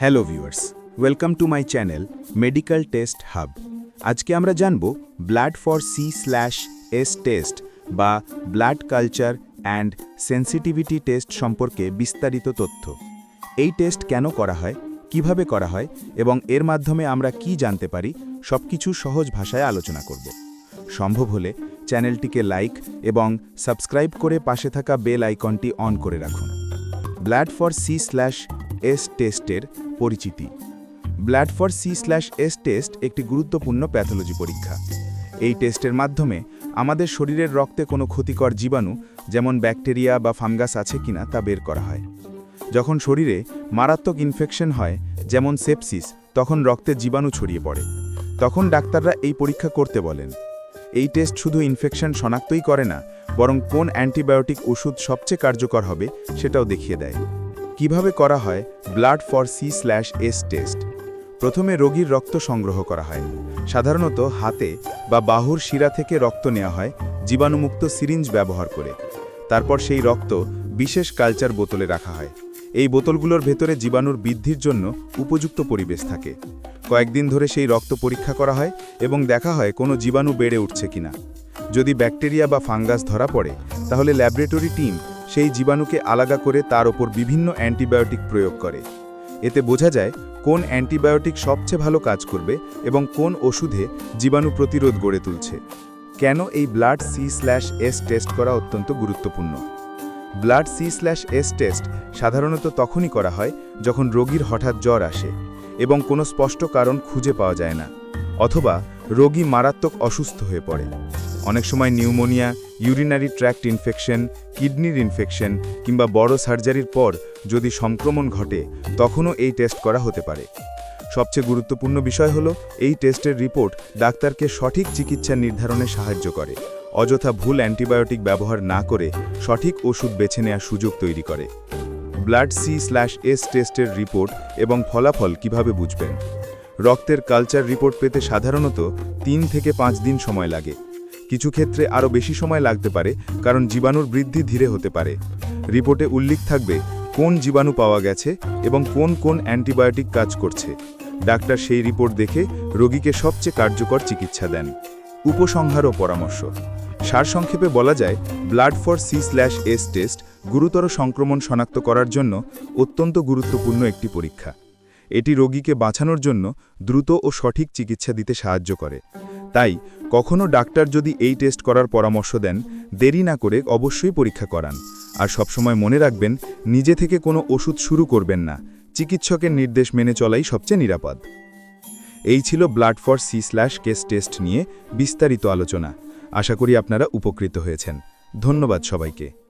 Hello viewers welcome to my channel medical test hub আজকে আমরা জানব blood for C slash S test বা blood culture and sensitivity test সম্পর্কে বিস্তারিত তথ্য। এই টেস্ট কেন করা হয়, কীভাবে করা হয় এবং এর মাধ্যমে আমরা কি জানতে পারি, সবকিছু সহজ ভাষায় আলোচনা করব। সম্ভব হলে চ্যানেলটিকে লাইক এবং সাবস্ক্রাইব করে পাশে থাকা বেল আইকনটি অন করে রাখুন। Blood for C slash S টেস্টের পরিচিতি। Blood for C slash S test একটি গুরুত্বপূর্ণ প্যাথোলজি পরীক্ষা। এই টেস্টের মাধ্যমে আমাদের শরীরের রক্তে কোনো ক্ষতিকর জীবাণু, যেমন ব্যাকটেরিয়া বা ফাঙ্গাস আছে কিনা তা বের করা হয়। যখন শরীরে মারাত্মক ইনফেকশন হয়, যেমন সেপসিস, তখন রক্তে জীবাণু ছড়িয়ে পড়ে। তখন ডাক্তাররা এই পরীক্ষা করতে বলেন, এই টেস্ট শুধু ইনফেকশন শনাক্তই করে না, বরং কোন অ্যান্টিবায়োটিক ওষুধ সবচেয়ে কার্যকর হবে সেটাও দেখিয়ে দেয়। কীভাবে করা হয় blood for C slash S test প্রথমে রোগীর রক্ত সংগ্রহ করা হয়। সাধারণত হাতে বা বাহুর শিরা থেকে রক্ত নেওয়া হয়, জীবাণুমুক্ত সিরিঞ্জ ব্যবহার করে। তারপর সেই রক্ত বিশেষ কালচার বোতলে রাখা হয়। এই বোতলগুলোর ভেতরে জীবাণুর বৃদ্ধির জন্য উপযুক্ত পরিবেশ থাকে। কয়েকদিন ধরে সেই রক্ত পরীক্ষা করা হয় এবং দেখা হয় কোনো জীবাণু বেড়ে উঠছে কিনা। যদি ব্যাকটেরিয়া বা ফাঙ্গাস ধরা পড়ে, তাহলে ল্যাবরেটরি টিম সেই জীবাণুকে আলাদা করে তার ওপর বিভিন্ন অ্যান্টিবায়োটিক প্রয়োগ করে। এতে বোঝা যায় কোন অ্যান্টিবায়োটিক সবচেয়ে ভালো কাজ করবে এবং কোন ওষুধে জীবাণু প্রতিরোধ গড়ে তুলছে। কেন এই blood C slash S test করা অত্যন্ত গুরুত্বপূর্ণ? Blood C slash S test সাধারণত তখনই করা হয় যখন রোগীর হঠাৎ জ্বর আসে এবং কোনো স্পষ্ট কারণ খুঁজে পাওয়া যায় না, অথবা রোগী মারাত্মক অসুস্থ হয়ে পড়ে। অনেক সময় নিউমোনিয়া ইউরিনারি ট্র্যাক্ট ইনফেকশন কিডনির ইনফেকশন কিংবা বড় সার্জারির পর যদি সংক্রমণ ঘটে, তখনও এই টেস্ট করা হতে পারে। সবচেয়ে গুরুত্বপূর্ণ বিষয় হলো, এই টেস্টের রিপোর্ট ডাক্তারকে সঠিক চিকিৎসা নির্ধারণে সাহায্য করে, অযথা ভুল অ্যান্টিবায়োটিক ব্যবহার না করে সঠিক ওষুধ বেছে নেওয়ার সুযোগ তৈরি করে। ব্লাড সি স্ল্যাশ এস টেস্টের রিপোর্ট এবং ফলাফল কীভাবে বুঝবেন? রক্তের কালচার রিপোর্ট পেতে সাধারণত তিন থেকে পাঁচ দিন সময় লাগে। কিছু ক্ষেত্রে আরও বেশি সময় লাগতে পারে, কারণ জীবাণুর বৃদ্ধি ধীরে হতে পারে। রিপোর্টে উল্লেখ থাকবে কোন জীবাণু পাওয়া গেছে এবং কোন কোন অ্যান্টিবায়োটিক কাজ করছে। ডাক্তার সেই রিপোর্ট দেখে রোগীকে সবচেয়ে কার্যকর চিকিৎসা দেন। উপসংহার ও পরামর্শ। সারসংক্ষেপে বলা যায়, blood for C slash S test গুরুতর সংক্রমণ শনাক্ত করার জন্য অত্যন্ত গুরুত্বপূর্ণ একটি পরীক্ষা। এটি রোগীকে বাঁচানোর জন্য দ্রুত ও সঠিক চিকিৎসা দিতে সাহায্য করে। তাই কখনো ডাক্তার যদি এই টেস্ট করার পরামর্শ দেন, দেরি না করে অবশ্যই পরীক্ষা করান। আর সবসময় মনে রাখবেন, নিজে থেকে কোনো ওষুধ শুরু করবেন না। চিকিৎসকের নির্দেশ মেনে চলাই সবচেয়ে নিরাপদ। এই ছিল blood for C slash case test নিয়ে বিস্তারিত আলোচনা। আশা করি আপনারা উপকৃত হয়েছেন। ধন্যবাদ সবাইকে।